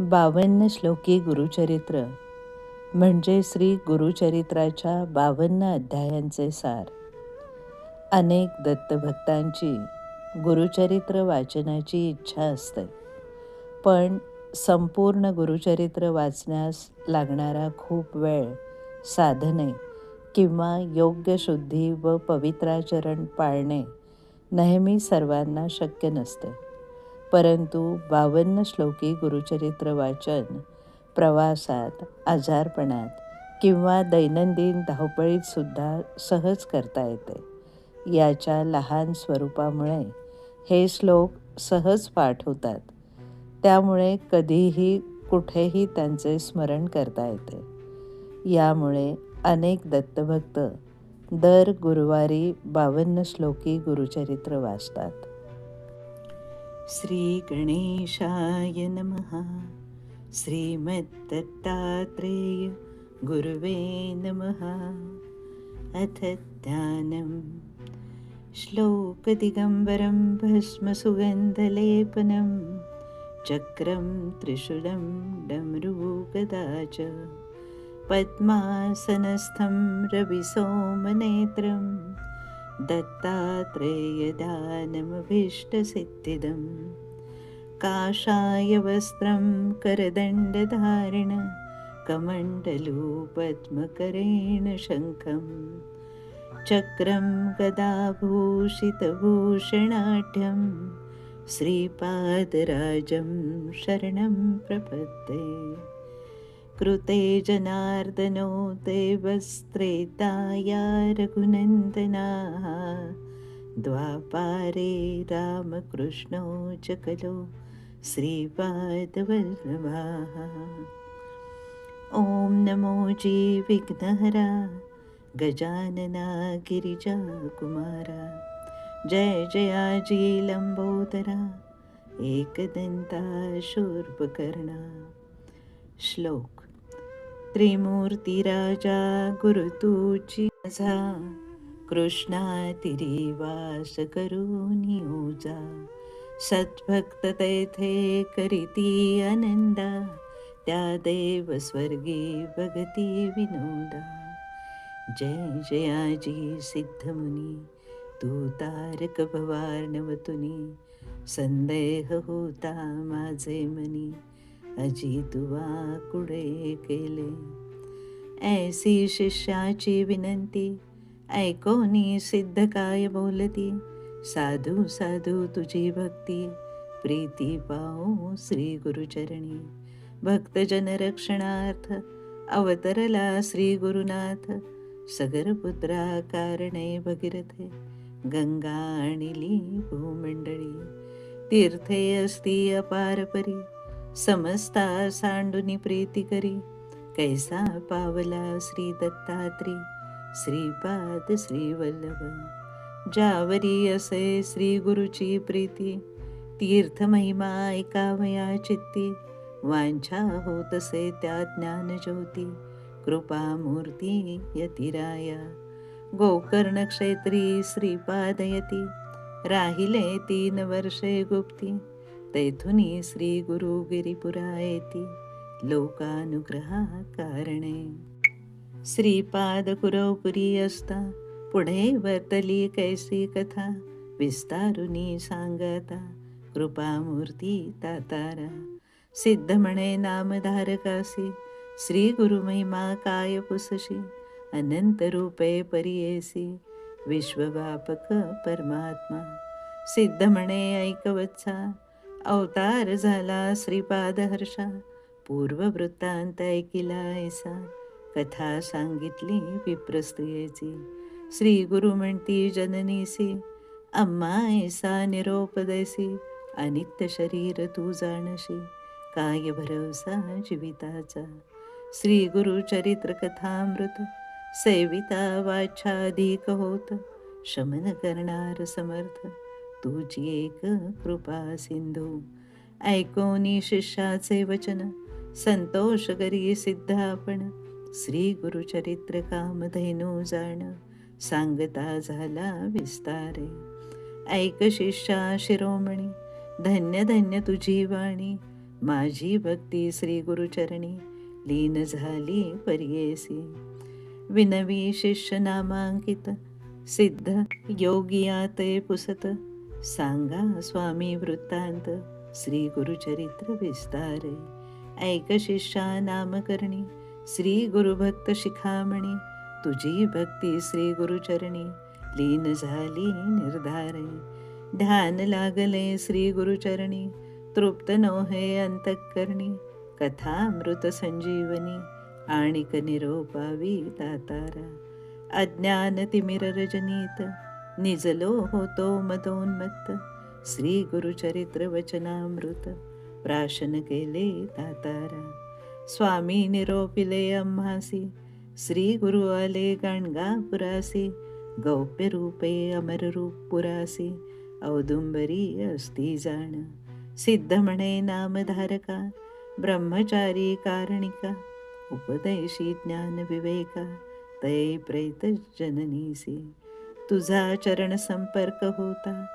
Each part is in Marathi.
बावन्न श्लोकी गुरुचरित्र. म्हणजे श्री गुरुचरित्राच्या बावन्न अध्यायांचे सार. अनेक दत्तभक्तांची गुरुचरित्र वाचनाची इच्छा असते. पण संपूर्ण गुरुचरित्र वाचण्यास लागणारा खूप वेळ साधने किंवा योग्य शुद्धी व पवित्राचरण पाळणे नेहमी सर्वांना शक्य नसते. परंतु बावन्न श्लोकी गुरुचरित्र वाचन प्रवासात आजारपणात किंवा दैनंदिन धावपळीतसुद्धा सहज करता येते. याच्या लहान स्वरूपामुळे हे श्लोक सहज पाठ होतात. त्यामुळे कधीही कुठेही त्यांचे स्मरण करता येते. यामुळे अनेक दत्तभक्त दर गुरुवारी बावन्न श्लोकी गुरुचरित्र वाचतात. श्री गणेशाय नमः। श्रीमद्दत्तात्रेय गुरुवे नमः। अथ ध्यानं श्लोकदिगम्बरं भस्मसुगन्धलेपनं चक्रं त्रिशूलं डमरुगदा च। पद्मासनस्थं रविसोमनेत्रं दत्तात्रेयदानमभीष्टसिद्धिदं। काषायवस्त्रं करदण्डधारिण कमण्डलूपद्मकरेण शङ्खं। चक्रं गदाभूषितभूषणाढ्यं श्रीपादराजं शरणं प्रपद्ये कृते जनार्दनो देवस्त्रेताया रघुनन्दनाः। द्वापारे रामकृष्णो च खलु श्रीपादवल्लभाः। ॐ नमो जीविघ्नहरा गजानना गिरिजाकुमारा जय जयाजी लम्बोदरा एकदन्ता शूर्पकर्णा श्लोक त्रिमूर्तिराजा गुरुतूची माझा. कृष्णातिरिवास करून उजा सद्भक्त तेथे करीती आनंदा. त्या देव स्वर्गी भगती विनोदा. जय जयाजी सिद्धमुनी तू तारक भवार्णवतुनी. संदेह होता माझे मनी. अजी तुवा कुडे केले? ऐसी शिष्याची विनंती ऐकोनी सिद्ध काय बोलती? साधू साधू तुझी भक्ती प्रीती पाओ श्री गुरुचरणी. भक्तजन रक्षणार्थ अवतरला श्री गुरुनाथ सगरपुत्रा कारणे भगीरथे गंगा आणिली भूमंडळी तीर्थे अस्ति अपारपरी समस्ता सांडुनी प्रीती करी. कैसा पावला श्री दत्तात्री श्रीपाद श्रीवल्लभ. जावरी असे श्री गुरुची प्रीती तीर्थ महिमा ऐकावया चित्ती. वांछा होतसे त्या ज्ञान ज्योती कृपामूर्ती यतिराया. गोकर्ण क्षेत्री श्रीपादयती राहिले तीन वर्षे गुप्ती. तैथुनी श्री गुरु गिरिपुरा येती लोकानुग्रहा कारणे. श्रीपाद कुरवपुरी असता पुढे वर्तली कैसी कथा विस्तारुनी सांगता कृपामूर्ती तातारा. सिद्ध म्हणे नामधारकासी श्री गुरुमहिमा काय पुसशी अनंत रूपे परियेसी विश्वव्यापक परमात्मा. सिद्ध म्हणे ऐकवत्सा अवतार झाला श्रीपाद हर्षा पूर्व वृत्तांत ऐकिला ऐसा. कथा सांगितली विप्रस्त्रियेची. श्री गुरु म्हणती जननीसी अम्मा ऐसा निरोप दैसी अनित्य शरीर तू जाणशी काय भरवसा जीविताचा. श्री गुरु चरित्र कथामृत सेविता वाच्छाधिक होत शमन करणार समर्थ तुझी एक कृपा सिंधू. ऐकोनी शिष्याचे वचन संतोष करी सिद्ध आपण श्री गुरुचरित्र कामधेनू जाण सांगता झाला विस्तारे. ऐक शिष्या शिरोमणी धन्य धन्य तुझी वाणी. माझी भक्ती श्री गुरुचरणी लीन झाली पर्येसी. विनवी शिष्य नामांकित सिद्ध योगिया ते पुसत सांगा स्वामी वृत्तांत श्री गुरुचरित्र विस्तारे. ऐक शिष्या नामकरणी श्री गुरुभक्त शिखामणी. तुझी भक्ती श्री गुरुचरणी लीन झाली निर्धारे. ध्यान लागले श्री गुरुचरणी तृप्त नोहे अंतकरणी. कथामृत संजीवनी आणिक निरोपावी दातारा. अज्ञान तिमिर रजनीत निजलो होतो मदोन्मत्त. श्री गुरुचरित्र वचनामृत. प्राशन केले तातारा स्वामी निरोपिले अम्हासी श्री गुरु आले गणगापुरासी. गौप्य रूपे अमर रूप पुरासी. औदुंबरी अस्ति जाण. सिद्ध म्हणे नामधारका. ब्रह्मचारी कारणिका. उपदेशी ज्ञान विवेका. तै प्रेत जननीसी. तुझा चरण संपर्क होता.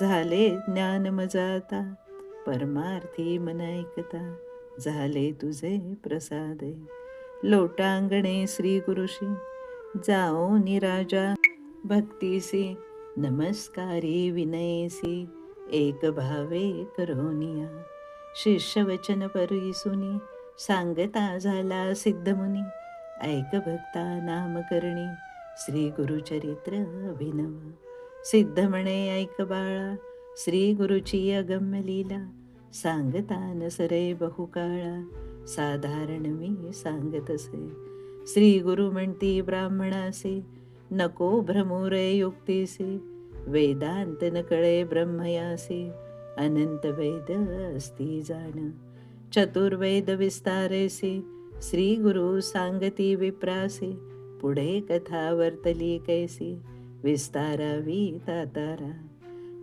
झाले ज्ञान मजाता. परमार्थी मन ऐकता. झाले तुझे प्रसादे. लोटांगणे श्री गुरुशी. जाओ निराजा भक्तीसी नमस्कारी विनयसी एक भावे करोनिया शिष्य वचन परिसुनी सांगता झाला सिद्धमुनी ऐक भक्ता नामकरणी श्री गुरुचरित्र अभिनव सिद्ध म्हणे ऐक बाळा. श्री गुरुची अगम्य लीला. सांगता नसरे बहुकाळा. साधारण मी सांगत असे. श्री गुरु म्हणती ब्राह्मणासे नको भ्रमुरे युक्तीसे. वेदांत न कळे ब्रह्मयासे. अनंत वेद असती जाण. चतुर्वेद विस्तारेसे. श्री गुरु सांगती विप्रासे. पुढे कथा वर्तली कैसी? विस्तारावी तातारा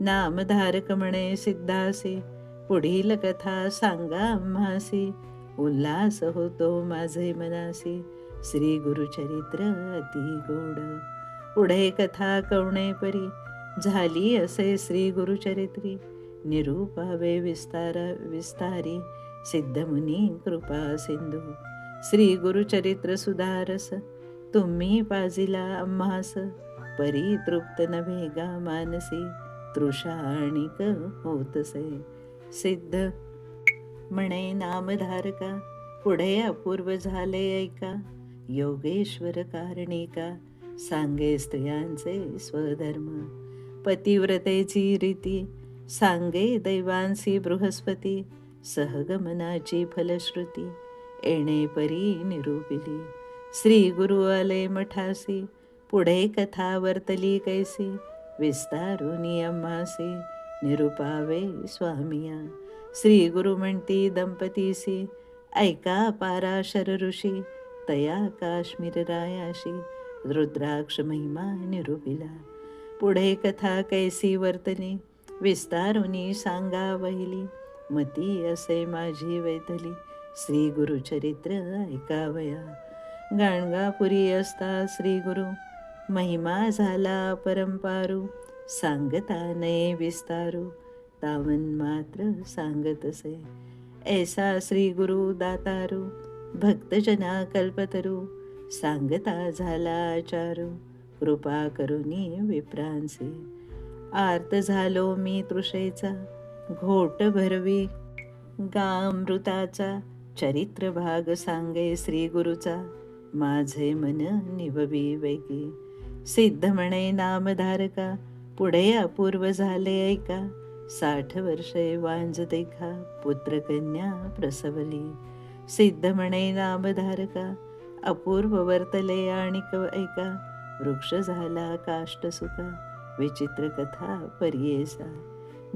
नामधारक म्हणे सिद्धासी. पुढील कथा सांगा आम्हासी. उल्हास होतो माझे मनासी. श्री गुरुचरित्र अति गोड. पुढे कथा कवणे परी. झाली असे श्री गुरुचरित्री. निरूपावे विस्तार विस्तारी. सिद्धमुनी कृपा सिंधू. श्री गुरुचरित्र सुधारस. तुम्ही पाजिला आम्हास परितृप्त नव्हे नभेगा मानसी तृषा आणिक होतसे. सिद्ध. म्हणे नामधारका पुढे अपूर्व झाले ऐका. योगेश्वर कारणिका सांगे स्त्रियांचे स्वधर्म. पतिव्रतेची रीती सांगे दैवांसी बृहस्पती सहगमनाची फलश्रुती येणे परी निरूपिली. श्री गुरु आले मठासी पुढे कथा वर्तली कैसी विस्तारुनी अम्मासी निरुपावे स्वामिया। श्री गुरु म्हणती दंपतीसी ऐका पाराशर ऋषी तया काश्मीर रायाशी रुद्राक्ष महिमा निरुपिला। पुढे कथा कैसी वर्तली विस्तारुनी सांगा वहिली मती असे माझी वैतली श्री गुरुचरित्र ऐकावया। गाणगापुरी असता श्री गुरु महिमा झाला परंपारू सांगता नये विस्तारू. तावन मात्र सांगतसे. ऐसा श्री गुरु दातारू भक्तजना कल्पतरू. सांगता झाला आचारू कृपा करुनी विप्रांचे आर्त झालो मी तृषेचा. घोट भरवी. गामृताचा. चरित्र भाग सांगे श्री गुरुचा माझे मन निववी वैकी सिद्ध म्हणे नामधारका पुढे अपूर्व झाले ऐका. साठ वर्षे वांज देखा पुत्रकन्या प्रसवली. सिद्ध म्हणे नामधारका अपूर्व वर्तले आणि ऐका. वृक्ष झाला काष्ट सुका विचित्र कथा पर्येसा.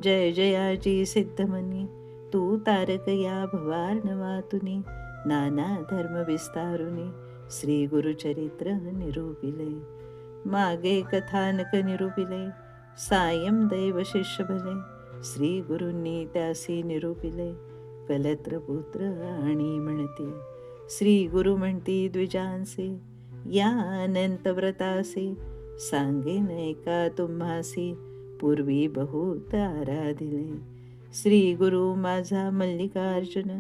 जय जयाजी सिद्धमनी तू तारक या भवार्णवातुनी नाना धर्म विस्तारुनी. श्री गुरुचरित्र निरूपिले मागे कथानक निरूपिले सायम दैव शिष्य भले श्री गुरुंनी त्यासी निरूपिले कलत्र पुत्र आणि म्हणते श्री गुरु म्हणती द्विजांसे या अनंत व्रतासे सांगे नयका तुम्हासी पूर्वी बहुत आराधिले श्री गुरु माझा मल्लिकार्जुन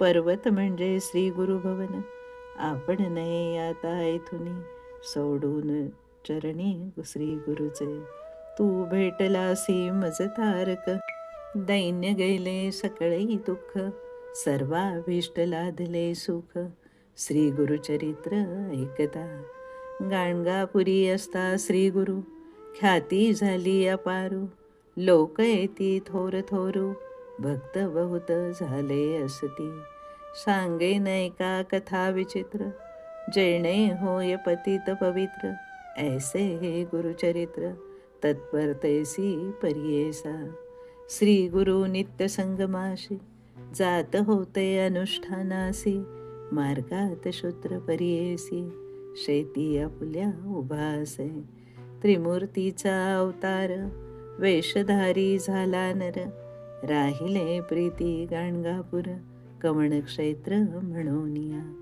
पर्वत म्हणजे श्री गुरु भवन आपण नाही आता इथून सोडून चरणी श्री गुरुचे. तू भेटलासी मज तारक दैन्य गेले सकळी दुःख. सर्वाभीष्ट लादले सुख. श्री गुरुचरित्र ऐकता गाणगापुरी असता श्री गुरु. ख्याती झाली अपारू. लोक येती थोर थोरू. भक्त बहुत झाले असती. सांगे नैका कथा विचित्र? जेणे होय पतित पवित्र ऐसे हे गुरुचरित्र तत्परतैसी परियेसा। श्री गुरु नित्य संगमाशी जात होते अनुष्ठानासी मार्गात शूद्र परियेसी शेती आपुल्या उभासे। त्रिमूर्तीचा अवतार वेशधारी झाला नर राहिले प्रीती गाणगापूर कवणक्षेत्र म्हणूनिया.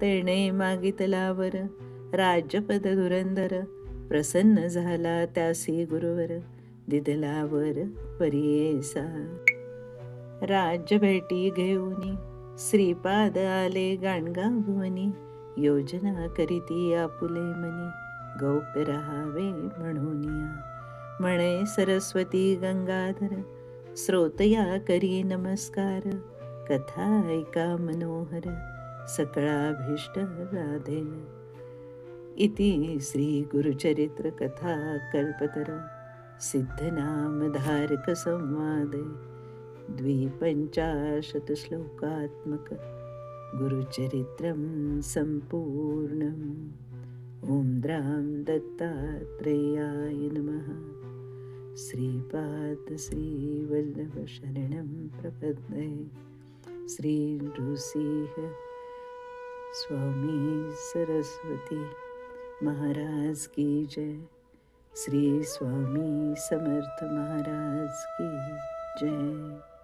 तेणे मागितलावर राजपद धुरंधर प्रसन्न झाला त्यासी गुरुवर. दिदलावर परियेसा. राज्य भेटी घेऊनी श्रीपाद आले गाणगा भुवनी योजना करीती आपुले मनी. गौप्य राहावे म्हणूनिया. म्हणे सरस्वती गंगाधर स्रोतया करी नमस्कार. कथा ऐका मनोहर सकळाभीष्ट राधेन। इति श्रीगुरुचरित्रकथा कल्पतरा सिद्धनामधारकसंवादे द्विपञ्चाशतश्लोकात्मक गुरुचरित्रं सम्पूर्णम्। ॐ द्रां दत्तात्रेयाय नमः। श्रीपाद श्रीवल्लभशरणं प्रपद्दे श्री नृसिंह स्वामी सरस्वती महाराज की जय। श्री स्वामी समर्थ महाराज की जय।